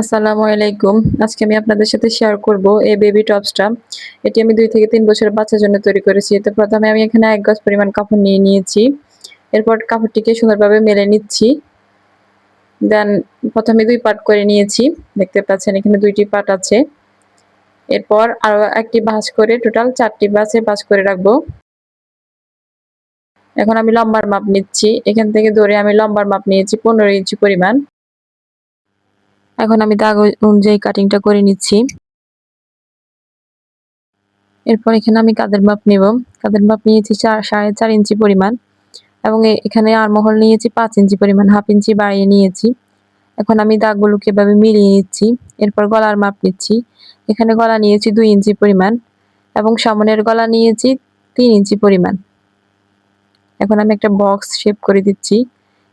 আসসালামু আলাইকুম। আজকে আমি আপনাদের সাথে শেয়ার করব এই বেবি টপসটা এটি আমি দুই থেকে তিন বছরের বাচ্চার জন্য তৈরি করেছি। তো প্রথমে আমি এখানে এক গজ পরিমাণ কাপড় নিয়ে নিয়েছি। এরপর কাপড়টিকে সুন্দরভাবে মেলে নিচ্ছি। দেন প্রথমে দুই পার্ট করে নিয়েছি। দেখতে পাচ্ছেন, এখানে দুইটি পার্ট আছে। এরপর আরও একটি ভাঁজ করে টোটাল চারটি বাসে ভাঁজ করে রাখব। এখন আমি লম্বার মাপ নিচ্ছি। এখান থেকে ধরে আমি লম্বার মাপ নিয়েছি পনেরো ইঞ্চি পরিমাণ। এখন আমি দাগ অনুযায়ী কাটিংটা করে নিচ্ছি। এরপর এখানে আমি কাদের মাপ নেব? কাদের মাপ নিয়েছি চার সাড়ে চার ইঞ্চি পরিমাণ এবং এখানে আরমহল নিয়েছি পাঁচ ইঞ্চি পরিমাণ, হাফ ইঞ্চি বাড়িয়ে নিয়েছি। এখন আমি দাগগুলোকে এভাবে মিলিয়ে নিচ্ছি? এরপর গলার মাপ নিচ্ছি। এখানে গলা নিয়েছি দুই ইঞ্চি পরিমাণ এবং সামনের গলা নিয়েছি তিন ইঞ্চি পরিমাণ। এখন আমি একটা বক্স শেপ করে দিচ্ছি।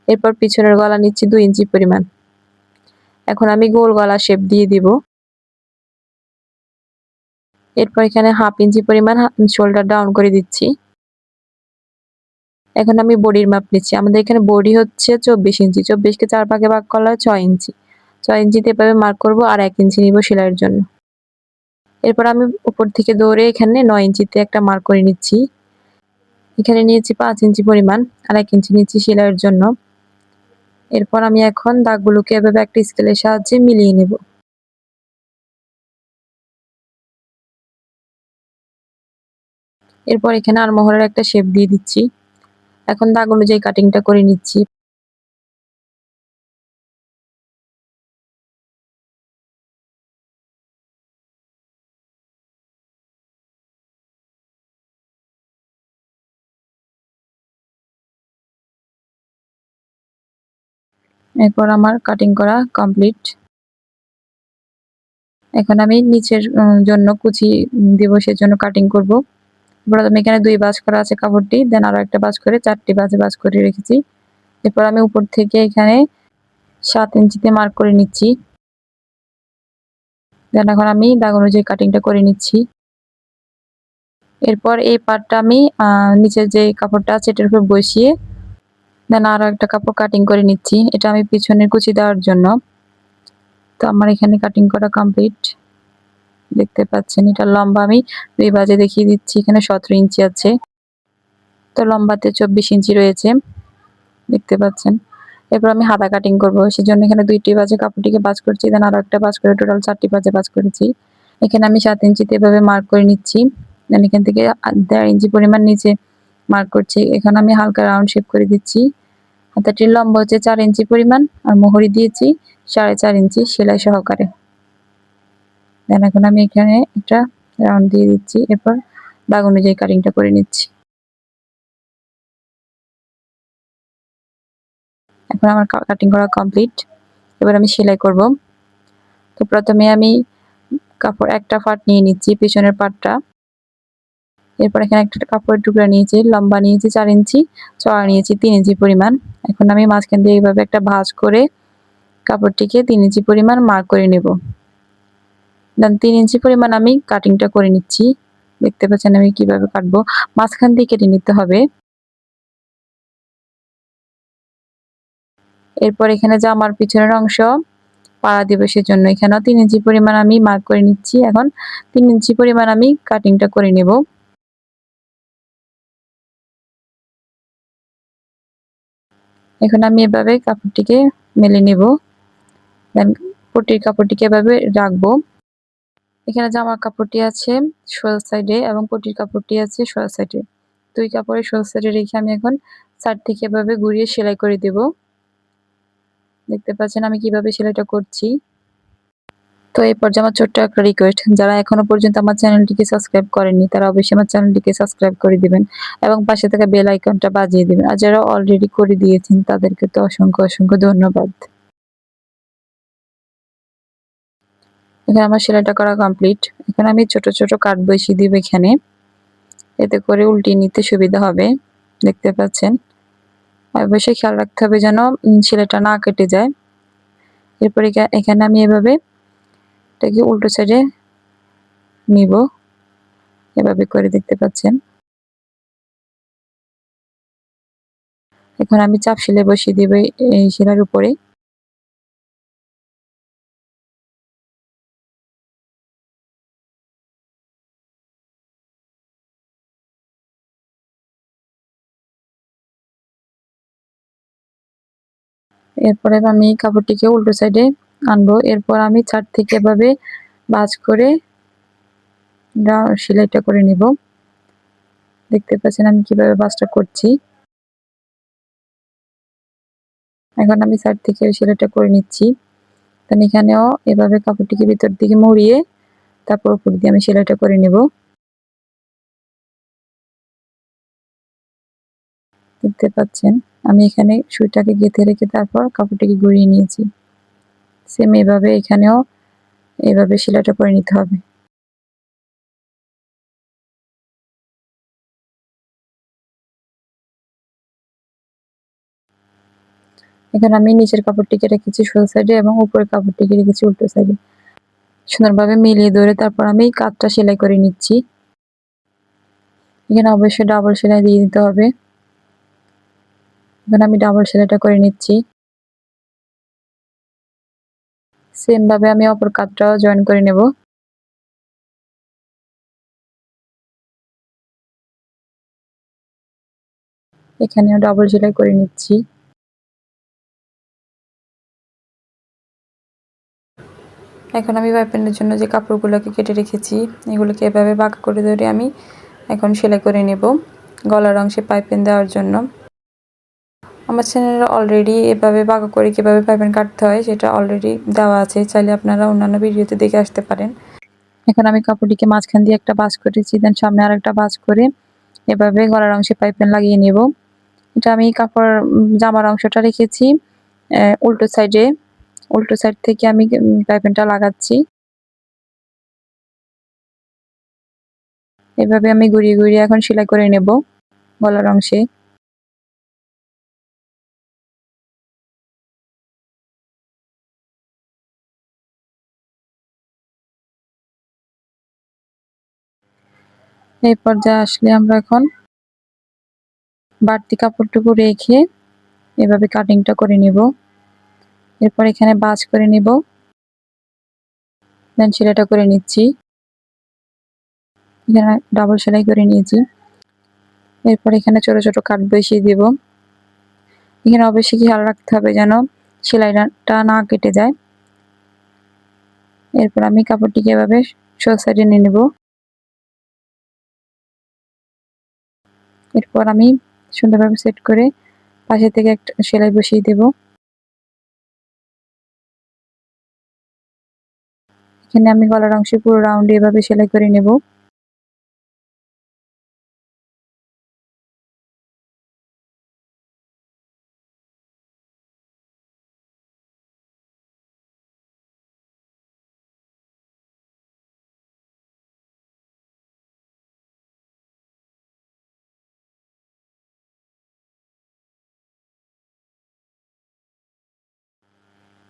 এরপর পিছনের গলা নিচ্ছি দুই ইঞ্চি পরিমাণ। এখন আমি গোল গলা শেপ দিয়ে দিব। এরপর এখানে হাফ ইঞ্চি পরিমাণ শোল্ডার ডাউন করে দিচ্ছি। এখন আমি বডির মাপ নিচ্ছি। আমাদের এখানে বডি হচ্ছে চব্বিশ ইঞ্চি। চব্বিশকে চার ভাগে ভাগ করলে ছয় ইঞ্চি। ছয় ইঞ্চিতে এভাবে মার্ক করব আর এক ইঞ্চি নিব সেলাইয়ের জন্য। এরপর আমি উপর থেকে দৌড়ে এখানে নয় ইঞ্চিতে একটা মার্ক করে নিচ্ছি। এখানে নিয়েছি পাঁচ ইঞ্চি পরিমাণ আর এক ইঞ্চি নিচ্ছি সেলাইয়ের জন্য। এরপর আমি এখন দাগগুলোকে এভাবে একটা স্কেলের সাহায্যে মিলিয়ে নেব। এরপর এখানে আর মোহরের একটা শেপ দিয়ে দিচ্ছি। এখন দাগ অনুযায়ী কাটিংটা করে নিচ্ছি। এরপর আমার কাটিং করা কমপ্লিট এখন আমি নিচের জন্য কুচি দিব জন্য কাটিং করব। প্রথমে এখানে দুই বাজ করা আছে কাপড়টি দেন আরও একটা বাজ করে, চারটি বাজে বাজ করে রেখেছি। এরপর আমি উপর থেকে এখানে সাত ইঞ্চিতে মার্ক করে নিচ্ছি। দেন এখন আমি দাগ অনুযায়ী কাটিংটা করে নিচ্ছি। এরপর এই পার্টটা আমি নিচের যে কাপড়টা আছে, এটার উপর বসিয়ে দেন আরও একটা কাপড় কাটিং করে নিচ্ছি। এটা আমি পিছনের কুচি দেওয়ার জন্য। তো আমার এখানে কাটিং করা কমপ্লিট দেখতে পাচ্ছেন, এটা লম্বা আমি দুই বাজে দেখিয়ে দিচ্ছি। এখানে সতেরো ইঞ্চি আছে। তো লম্বাতে চব্বিশ ইঞ্চি রয়েছে। দেখতে পাচ্ছেন। এরপর আমি হাতা কাটিং করব। সেজন্য এখানে দুইটি বাজে কাপড়টিকে বাজ করছি। দেন আরও একটা বাজ করে টোটাল চারটি বাজে বাজ করেছি। এখানে আমি সাত ইঞ্চিতে এভাবে মার্ক করে নিচ্ছি। দেন এখান থেকে দেড় ইঞ্চি পরিমাণ নিচে মার্ক করছি। এখানে আমি হালকা রাউন্ড শেপ করে দিচ্ছি। হাতাটির লম্বা হচ্ছে চার ইঞ্চি পরিমাণ আর মোহরি দিয়েছি সাড়ে চার ইঞ্চি সেলাই সহকারে। দেন এখন আমি এখানে একটা রাউন্ড দিয়ে দিচ্ছি, এরপর দাগ অনুযায়ী কাটিংটা করে নিচ্ছি। এখন আমার কাটিং করা কমপ্লিট, এবার আমি সেলাই করব। তো প্রথমে আমি কাপড় একটা পার্ট নিয়ে নিচ্ছি, পিছনের পার্টটা এরপর এখানে একটা কাপড়ের টুকরা নিয়েছি, লম্বা নিয়েছি চার ইঞ্চি চড়া নিয়েছি তিন ইঞ্চি পরিমাণ। এখন আমি মাঝখান দিয়ে এইভাবে একটা ভাঁজ করে কাপড়টিকে তিন ইঞ্চি পরিমাণ মার্ক করে নেব। দেন তিন ইঞ্চি পরিমাণ আমি কাটিংটা করে নিচ্ছি। দেখতে পাচ্ছেন আমি কীভাবে কাটবো। মাঝখান দিয়ে কেটে নিতে হবে। এরপর এখানে জামার পিছনের অংশ, পাড়া দিবসের জন্য এখানেও তিন ইঞ্চি পরিমাণ আমি মার্ক করে নিচ্ছি। এখন তিন ইঞ্চি পরিমাণ আমি কাটিংটা করে নেব। এখন আমি এভাবে কাপড়টিকে মেলে নেব। দেন পটির কাপড়টিকে এভাবে রাখব। এখানে জামা কাপড়টি আছে সোয়াল সাইডে এবং পটির কাপড়টি আছে সোয়াল সাইডে। দুই কাপড়ের সোয়াল সাইডে রেখে আমি এখন সাইড থেকে এভাবে ঘুরিয়ে সেলাই করে দেব। দেখতে পাচ্ছেন আমি কীভাবে সেলাইটা করছি। তো এই পর্যায়ে আমার ছোট্ট একটা রিকোয়েস্ট যারা এখনও পর্যন্ত আমার চ্যানেলটিকে সাবস্ক্রাইব করেননি, তারা অবশ্যই আমার চ্যানেলটিকে সাবস্ক্রাইব করে দিবেন এবং পাশে থাকা বেল আইকনটা বাজিয়ে দিবেন। আর যারা অলরেডি করে দিয়েছেন, তাদেরকে তো অসংখ্য অসংখ্য ধন্যবাদ। এখানে আমার সেলাইটা করা কমপ্লিট এখানে আমি ছোট ছোট কাঠ বসিয়ে দিব এখানে। এতে করে উল্টিয়ে নিতে সুবিধা হবে, দেখতে পাচ্ছেন। অবশ্যই খেয়াল রাখতে হবে যেন সেলাইটা না কেটে যায়। এরপরে এখানে আমি এভাবে এটাকে উল্টো সাইডে নিব। এভাবে করে দেখতে পাচ্ছেন। এখন আমি চাপ শিলে বসিয়ে দেব এই শিলার উপরে। এরপরে আমি কাপড়টিকে উল্টো সাইডে আনব। এরপর আমি চার থেকে এভাবে বাজ করে সেলাইটা করে নিব। দেখতে পাচ্ছেন আমি কীভাবে বাজটা করছি। এখন আমি সাইড থেকে সেলাইটা করে নিচ্ছি। তাহলে এখানেও এভাবে কাপড়টিকে ভিতর দিকে মুড়িয়ে তারপর উপর দিয়ে আমি সেলাইটা করে নেব। দেখতে পাচ্ছেন আমি এখানে সুইটাকে গেঁথে রেখে তারপর কাপড়টিকে ঘুরিয়ে নিয়েছি। সেম এভাবে এখানেও এভাবে সেলাইটা করে নিতে হবে। এখানে আমি নিচের কাপড়টিকে রেখেছি সোজা সাইডে এবং উপরের কাপড়টিকে রেখেছি উল্টো সাইডে সুন্দরভাবে মিলিয়ে ধরে তারপর আমি কাজটা সেলাই করে নিচ্ছি। এখানে অবশ্যই ডাবল সেলাই দিয়ে দিতে হবে। এখানে আমি ডাবল সেলাইটা করে নিচ্ছি। সেম ভাবে আমি অপর কাজটাও জয়েন করে নেব। এখানেও ডাবল সেলাই করে নিচ্ছি। এখন আমি পাইপিনের জন্য যে কাপড়গুলোকে কেটে রেখেছি, এগুলোকে এভাবে বাঁকা করে ধরে আমি এখন সেলাই করে নেব গলার অংশে পাইপেন দেওয়ার জন্য। আমার চ্যানেলে অলরেডি এভাবে বাঁকা করে কীভাবে পাইপেন কাটতে হয় সেটা অলরেডি দেওয়া আছে। চাইলে আপনারা অন্যান্য ভিডিওতে দেখে আসতে পারেন। এখন আমি কাপড়টিকে মাঝখান দিয়ে একটা বাস করেছি দেন সামনে আর একটা বাস করে এভাবে গলার অংশে পাইপেন লাগিয়ে নেব। এটা আমি কাপড় জামার অংশটা রেখেছি উল্টো সাইডে উল্টো সাইড থেকে আমি পাইপেনটা লাগাচ্ছি। এভাবে আমি ঘুরিয়ে ঘুরিয়ে এখন সেলাই করে নেব গলার অংশে। এই পর্যায়ে আসলে আমরা এখন বাড়তি কাপড়টুকু রেখে এভাবে কাটিংটা করে নিব। এরপর এখানে বাজ করে নিব। দেন সেলাইটা করে নিচ্ছি। এখানে ডাবল সেলাই করে নিয়েছি। এরপর এখানে ছোট ছোট কাট বসিয়ে দেব। এখানে অবশ্যই খেয়াল রাখতে হবে যেন সেলাইটা না কেটে যায়। এরপর আমি কাপড়টিকে এভাবে সোজা সাইডে নিয়ে নেব। এরপর আমি সুন্দরভাবে সেট করে পাশে থেকে একটা সেলাই বসিয়ে দেব। এখানে আমি গলার অংশে পুরো রাউন্ডে এভাবে সেলাই করে নেব।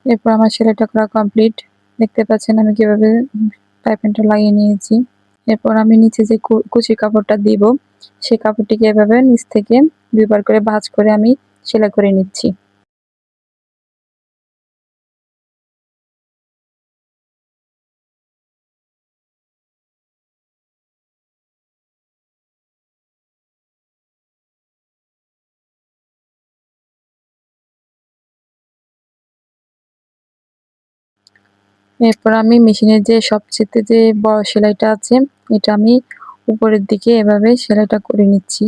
এরপর আমার সেলাইটা করা কমপ্লিট দেখতে পাচ্ছেন আমি কীভাবে পাইপেনটা লাগিয়ে নিয়েছি। এরপর আমি নিচে যে কুচি কাপড়টা দিব, সেই কাপড়টিকে এভাবে নিচ থেকে দুইবার করে ভাঁজ করে আমি সেলাই করে নিচ্ছি। এরপর আমি মেশিনের যে সবচেয়ে যে বড় সেলাইটা আছে, এটা আমি উপরের দিকে এভাবে সেলাইটা করে নিচ্ছি।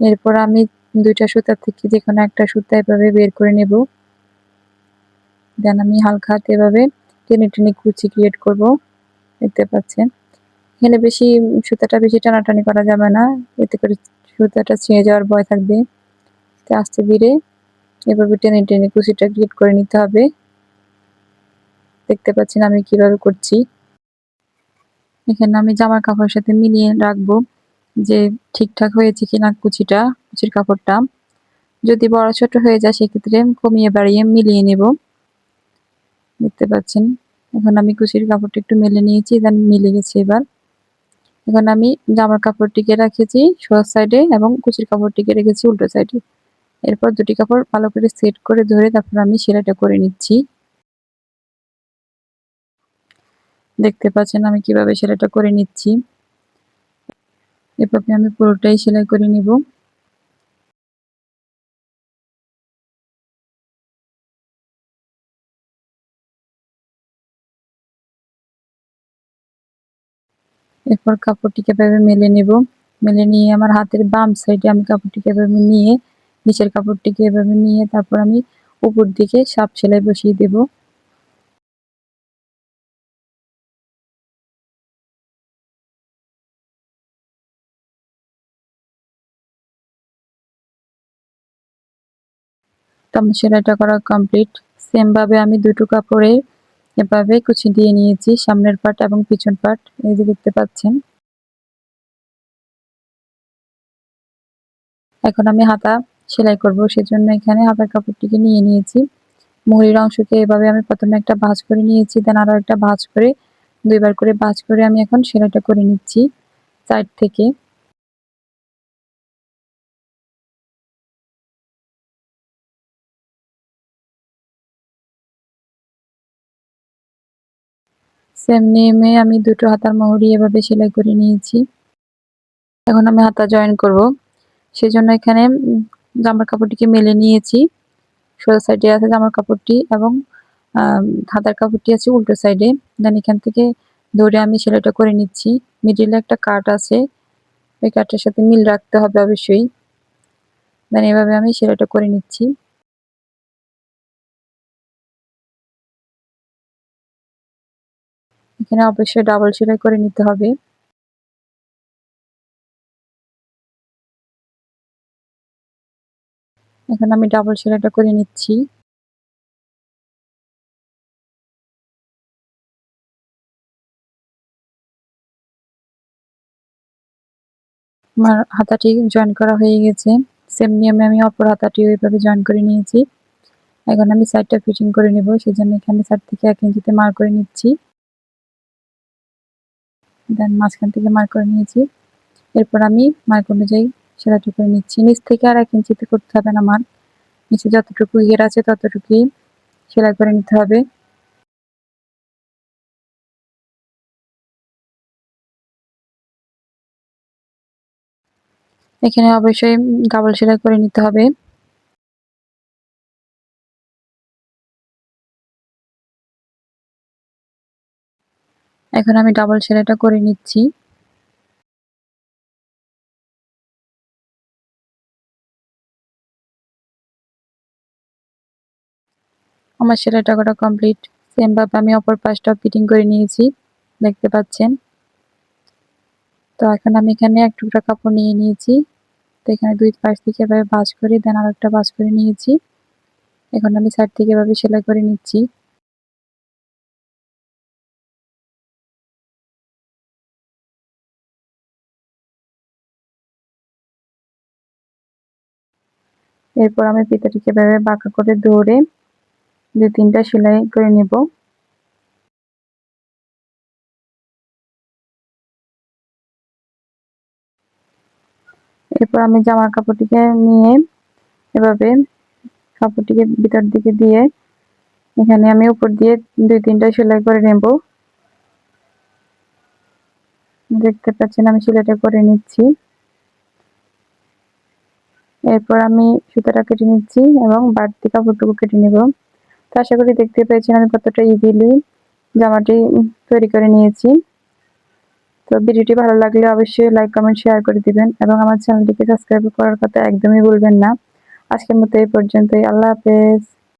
এরপর আমি দুইটা সুতা থেকে যে কোনো একটা সুতা এভাবে বের করে নেব। দেন আমি হালকা হাতে এভাবে টেনে টেনে কুচি ক্রিয়েট করব। দেখতে পাচ্ছেন? এখানে বেশি সুতাটা বেশি টানাটানি করা যাবে না। এতে করে সুতাটা ছিঁড়ে যাওয়ার ভয় থাকবে। আস্তে ধীরে, এভাবে টেনে টেনে কুচিটা ক্রিয়েট করে নিতে হবে। দেখতে পাচ্ছেন আমি কীভাবে করছি। এখানে আমি জামার কাপড়ের সাথে মিলিয়ে রাখব যে ঠিকঠাক হয়েছে কিনা কুচিটা, কুচির কাপড়টা। যদি বড় ছোট হয়ে যায়, সেক্ষেত্রে কমিয়ে বাড়িয়ে মিলিয়ে নেব। দেখতে পাচ্ছেন, এখন আমি কুচির কাপড়টা একটু মেলে নিয়েছি, দেন মিলে গেছে এবার। এখন আমি জামার কাপড়টিকে রেখেছি সোজা সাইডে এবং কুচির কাপড়টিকে রেখেছি উল্টো সাইডে। এরপর দুটি কাপড় ভালো করে সেট করে ধরে তারপর আমি সেলাইটা করে নিচ্ছি। দেখতে পাচ্ছেন আমি কীভাবে সেলাইটা করে নিচ্ছি। এরপর আমি পুরোটাই সেলাই করে নিব। এরপর কাপড়টিকে এভাবে মেলে নেব। মেলে নিয়ে আমার হাতের বাম সাইডে আমি কাপড়টিকে এভাবে নিয়ে, নিচের কাপড়টিকে এভাবে নিয়ে তারপর আমি উপর দিকে সাপ সেলাই বসিয়ে দেব। তো আমার সেলাইটা করা কমপ্লিট সেমভাবে আমি দুটো কাপড়ে এভাবে কুচি দিয়ে নিয়েছি, সামনের পাট এবং পিছন পাট, এই যে দেখতে পাচ্ছেন। এখন আমি হাতা সেলাই করব, সেজন্য এখানে হাতার কাপড়টিকে নিয়ে নিয়েছি। মুহুরির অংশকে এভাবে আমি প্রথমে একটা ভাঁজ করে নিয়েছি, দেন আরও একটা ভাঁজ করে, দুইবার করে ভাঁজ করে আমি এখন সেলাইটা করে নিচ্ছি, সাইড থেকে। সেম নিয়মে আমি দুটো হাতার মহুরি এভাবে সেলাই করে নিয়েছি। এখন আমি হাতা জয়েন করব। সেজন্য এখানে জামার কাপড়টিকে মেলে নিয়েছি। সোজা সাইডে আছে জামার কাপড়টি এবং হাতার কাপড়টি আছে উল্টো সাইডে দেন এখান থেকে ধরে আমি সেলাইটা করে নিচ্ছি। মিডিলে একটা কাট আছে। ওই কাটের সাথে মিল রাখতে হবে অবশ্যই। দেন এভাবে আমি সেলাইটা করে নিচ্ছি। এখানে অবশ্যই ডাবল সেলাই করে নিতে হবে। এখন আমি ডাবল সেলাইটা করে নিচ্ছি। আমার হাতাটি জয়েন করা হয়ে গেছে। সেম নিয়মে আমি অপর হাতাটি ওইভাবে জয়েন করে নিয়েছি। এখন আমি সাইডটা ফিটিং করে নেব, সেজন্য এখানে সাইড থেকে এক ইঞ্চিতে মার করে নিচ্ছি। দেন মাঝখান থেকে মার করে নিয়েছি। এরপর আমি মার্ক অনুযায়ী সেলাইটা করে নিচ্ছি। নিচ থেকে আর এক ইঞ্চিতে করতে হবে না আমার নিচে যতটুকু ঘের আছে ততটুকুই সেলাই করে নিতে হবে। এখানে অবশ্যই ডাবল সেলাই করে নিতে হবে। এখন আমি ডাবল সেলাইটা করে নিচ্ছি। আমার সেলাইটা করা কমপ্লিট সেম ভাবে আমি অপর পাশটা ফিটিং করে নিয়েছি, দেখতে পাচ্ছেন। তো এখন আমি এখানে এক টুকরা কাপড় নিয়ে নিয়েছি। তো এখানে দুই পাশ থেকে এভাবে ভাঁজ করে দেন আর একটা করে নিয়েছি। এখন আমি সাইড থেকে এভাবে সেলাই করে নিচ্ছি। এরপর আমি ফিতাটিকে এভাবে বাঁকা করে ধরে দুই তিনটা সেলাই করে নিব। এরপর আমি জামার কাপড়টিকে নিয়ে এভাবে কাপড়টিকে ভিতর দিকে দিয়ে এখানে আমি উপর দিয়ে দুই তিনটা সেলাই করে নেব। দেখতে পাচ্ছেন আমি সেলাইটা করে নিচ্ছি। এরপর আমি সুতাটা কেটে নিচ্ছি এবং বাড়তি কাপড়টুকু কেটে নেব। তো আশা করি দেখতে পেয়েছেন আমি কতটা ইজিলি জামাটি তৈরি করে নিয়েছি। তো ভিডিওটি ভালো লাগলে অবশ্যই লাইক কমেন্ট শেয়ার করে দিবেন এবং আমার চ্যানেলটিকে সাবস্ক্রাইব করার কথা একদমই বলবেন না। আজকের মতো এই পর্যন্তই। আল্লাহ হাফেজ।